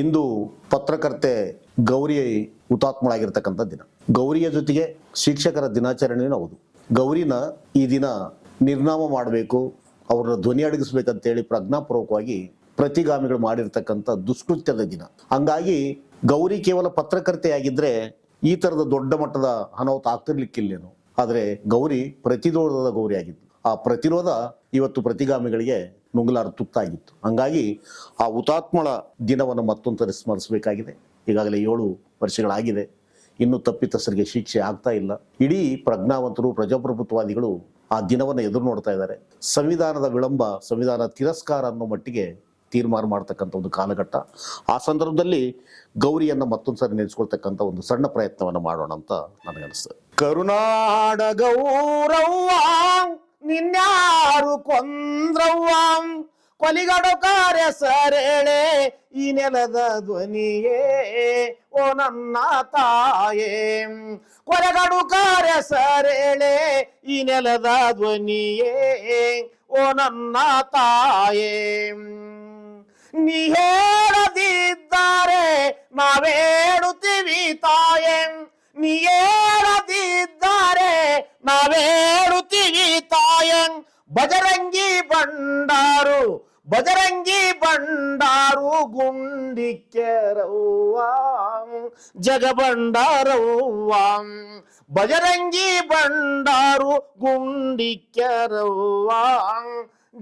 ಇಂದು ಪತ್ರಕರ್ತೆ ಗೌರಿ ಹುತಾತ್ಮಳಾಗಿರ್ತಕ್ಕಂಥ ದಿನ. ಗೌರಿಯ ಜೊತೆಗೆ ಶಿಕ್ಷಕರ ದಿನಾಚರಣೆಯೂ ಹೌದು. ಗೌರಿನ ಈ ದಿನ ನಿರ್ನಾಮ ಮಾಡಬೇಕು ಅವರ ಧ್ವನಿ ಅಡಗಿಸ್ಬೇಕಂತೇಳಿ ಪ್ರಜ್ಞಾಪೂರ್ವಕವಾಗಿ ಪ್ರತಿಗಾಮಿಗಳು ಮಾಡಿರ್ತಕ್ಕಂಥ ದುಷ್ಕೃತ್ಯದ ದಿನ. ಹಂಗಾಗಿ ಗೌರಿ ಕೇವಲ ಪತ್ರಕರ್ತೆಯಾಗಿದ್ದರೆ ಈ ತರದ ದೊಡ್ಡ ಮಟ್ಟದ ಅನಾಹುತ ಆಗ್ತಿರ್ಲಿಕ್ಕಿಲ್ಲೇನು. ಆದರೆ ಗೌರಿ ಪ್ರತಿರೋಧದ ಗೌರಿ ಆಗಿತ್ತು ಆ ಪ್ರತಿರೋಧ ಇವತ್ತು ಪ್ರತಿಗಾಮಿಗಳಿಗೆ ನುಂಗಲಾರ ತುತ್ತಾಗಿತ್ತು. ಹಂಗಾಗಿ ಆ ಹುತಾತ್ಮಳ ದಿನವನ್ನು ಮತ್ತೊಂದು ಸ್ಮರಿಸಬೇಕಾಗಿದೆ. ಈಗಾಗಲೇ ಏಳು ವರ್ಷಗಳಾಗಿದೆ. ಇನ್ನೂ ತಪ್ಪಿತಸ್ಥರಿಗೆ ಶಿಕ್ಷೆ ಆಗ್ತಾ ಇಲ್ಲ. ಇಡೀ ಪ್ರಜ್ಞಾವಂತರು, ಪ್ರಜಾಪ್ರಭುತ್ವವಾದಿಗಳು ಆ ದಿನವನ್ನು ಎದುರು ನೋಡ್ತಾ ಇದ್ದಾರೆ. ಸಂವಿಧಾನದ ವಿಳಂಬ, ಸಂವಿಧಾನ ತಿರಸ್ಕಾರ ಅನ್ನೋ ಮಟ್ಟಿಗೆ ತೀರ್ಮಾನ ಮಾಡ್ತಕ್ಕಂಥ ಒಂದು ಕಾಲಘಟ್ಟ. ಆ ಸಂದರ್ಭದಲ್ಲಿ ಗೌರಿಯನ್ನ ಮತ್ತೊಂದು ಸಾರಿ ನೆನೆಸ್ಕೊಳ್ತಕ್ಕಂಥ ಒಂದು ಸಣ್ಣ ಪ್ರಯತ್ನವನ್ನು ಮಾಡೋಣ ಅಂತ ನನಗನ್ನಿಸ್ತದೆ. ಕರುನಾಡ ಗೌರವ್ವ! ನಿನ್ಯಾರು ಕೊಂದ್ರವ್ವ ಕೊಲಿಗಡು ಕಾರ್ಯ ಸರೇಳೆ ಈ ನೆಲದ ಧ್ವನಿಯೇ ಓ ನನ್ನ ತಾಯೇ ಕೊಲೆಗಡು ಕಾರ್ಯ ಸರೇಳೆ ಈ ನೆಲದ ಧ್ವನಿಯೇ ಓ ನನ್ನ ತಾಯೇ ನೀ ಹೇಳದಿದ್ದಾರೆ ನಾವೇಳುತ್ತೀವಿ ತಾಯೇ ನೀ ಹೇಳದಿದ್ದಾರೆ ನಾವೇಳುತ್ತೀವಿ బజరంగి బండారు బజరంగి బండారు గుండికెరవ్వాం జగబండారవ్వాం బజరంగి బండారు గుండికెరవ్వాం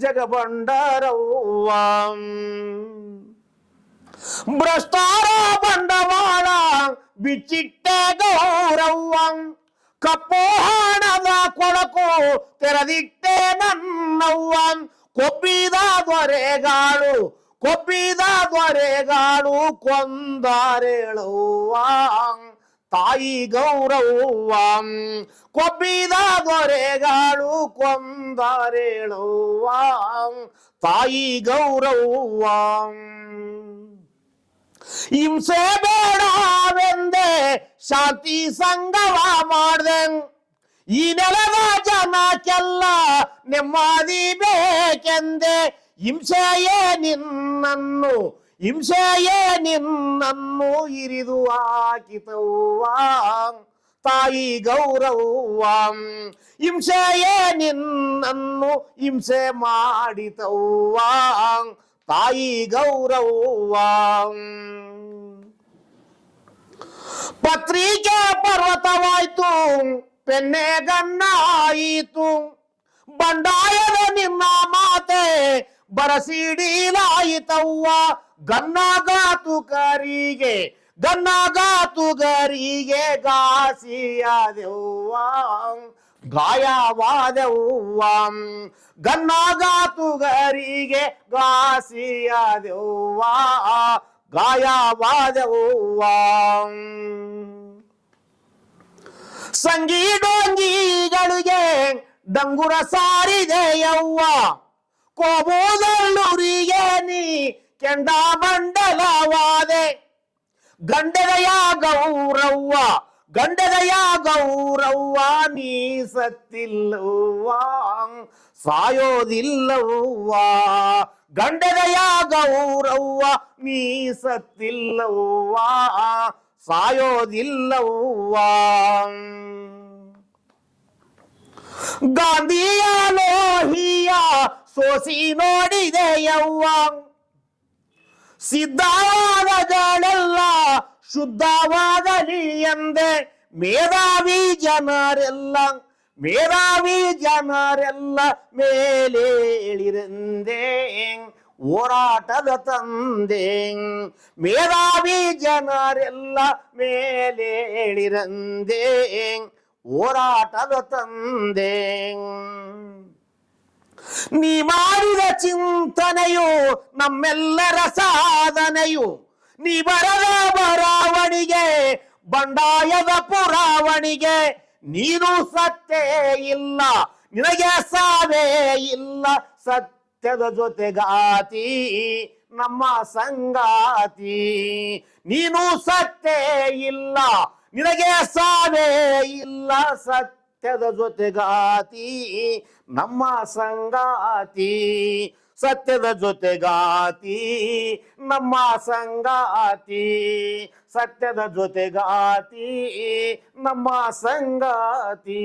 జగబండారవ్వాం భ్రష్టారా బండవాళ బిచిట్ట గౌరవ్వాం ಕಪ್ಪು ಹಣದ ಕೊಳಕು ತೆರೆದಿಟ್ಟೆ ನನ್ನವ್ವ ಕೊಬ್ಬಿದ ದೊರೆಗಾಳು ಕೊಬ್ಬಿದ ದೊರೆಗಾಳು ಕೊಂದಾರೇಳುವ ತಾಯಿ ಗೌರವ್ವ, ಕೊಬ್ಬಿದ ದೊರೆಗಾಳು ಕೊಂದಾರೇಳುವ ತಾಯಿ ಗೌರವ್ವ. ಹಿಂಸೆ ಬೇಡವೆಂದೆ ಶಾಂತಿ ಸಂಗವ ಮಾಡ್ದೆ ಈ ನೆಲದ ಜನಕ್ಕೆಲ್ಲ ನೆಮ್ಮದಿ ಬೇಕೆಂದೆ. ಹಿಂಸೆಯೇ ನಿನ್ನನ್ನು ಹಿಂಸೆಯೇ ನಿನ್ನನ್ನು ಇರಿದು ಹಾಕಿತವ್ವ, ತಾಯಿ ಗೌರವ್ವ. ಹಿಂಸೆಯೇ ನಿನ್ನನ್ನು ಹಿಂಸೆ ಮಾಡಿತವ್ವ. ತಾಯಿ ಗೌರವ್ವ. ಪತ್ರಿಕೆ ಪರ್ವತವಾಯ್ತು ಪೆನ್ನೆ ಆಯಿತು ಬಂಡಾಯದ ನಿಮ್ಮ ಮಾತೆ ಬರಸಿಡೀಲಾಯಿತವ್ವ ಗನ್ನಗಾತುಕರಿಗೆ ಗನ್ನಗಾತುಗರಿಗೆ ಗಾಸಿಯಾದೆವ್ವ. ಗಾಯವಾದೆವ್ವ. ಗನ್ನಗಾತುಗರಿಗೆ ಗಾಸಿಯಾದೆವ್ವ? ಗಾಯವಾದೆವ್ವ? ಸಂಗೀಡೋಂಗಿಗಳಿಗೆ ಡಂಗುರ ಸಾರಿದೆಯವ್ವ? ಕೋಬೋದಲ್ಲೂರಿಗೆ ನೀ ಕೆಂಡ ಮಂಡಲವಾದೆ ಗಂಡದಯ ಗೌರವ್ವ? ಗಂಡದಯ ಗೌರವ್ವ ನೀ ಸತ್ತಿಲ್ಲವ್ವ ಸಾಯೋದಿಲ್ಲವ್ವ ಗಂಡದಯ ಗೌರವ್ವ ನೀ ಸತ್ತಿಲ್ಲವ್ವ ಸಾಯೋದಿಲ್ಲವ್ವ ಗಾಂಧಿಯ ಲೋಹಿಯ ಸೋಸಿ ನೋಡಿದೆಯವ್ವ ಸಿದ್ಧವಾದಗಳೆಲ್ಲ ಶುದ್ಧವಾಗಲಿ ಎಂದೆ ಮೇಧಾವಿ ಜನರೆಲ್ಲ ಮೇಧಾವಿ ಜನರೆಲ್ಲ ಮೇಲೇಳಿರೆಂದೆ ಹೋರಾಟದ ತಂದೆ ಮೇಧಾವಿ ಜನರೆಲ್ಲ ಮೇಲೇಳಿರಂದೆ ಹೋರಾಟದ ತಂದೆ ನೀ ಮಾಡಿದ ಚಿಂತನೆಯು ನಮ್ಮೆಲ್ಲರ ಸಾಧನೆಯು ನೀ ಬರದ ಬರಾವಣಿಗೆ ಬಂಡಾಯದ ಪುರಾವಣಿಗೆ ನೀನು ಸತ್ತೇ ಇಲ್ಲ, ನಿನಗೆ ಸಾವೇ ಇಲ್ಲ. ಸತ್ಯದ ಜೊತೆಗಾತಿ, ನಮ್ಮ ಸಂಗಾತಿ. ನೀನು ಸತ್ತೇ ಇಲ್ಲ, ನಿನಗೆ ಸಾವೇ ಇಲ್ಲ. ಸತ್ಯದ ಜೊತೆಗಾತಿ, ನಮ್ಮ ಸಂಗಾತಿ. ಸತ್ಯದ ಜೊತೆಗಾತಿ ನಮ್ಮ ಸಂಗಾತಿ ಸತ್ಯದ ಜೊತೆಗಾತಿ ನಮ್ಮ ಸಂಗಾತಿ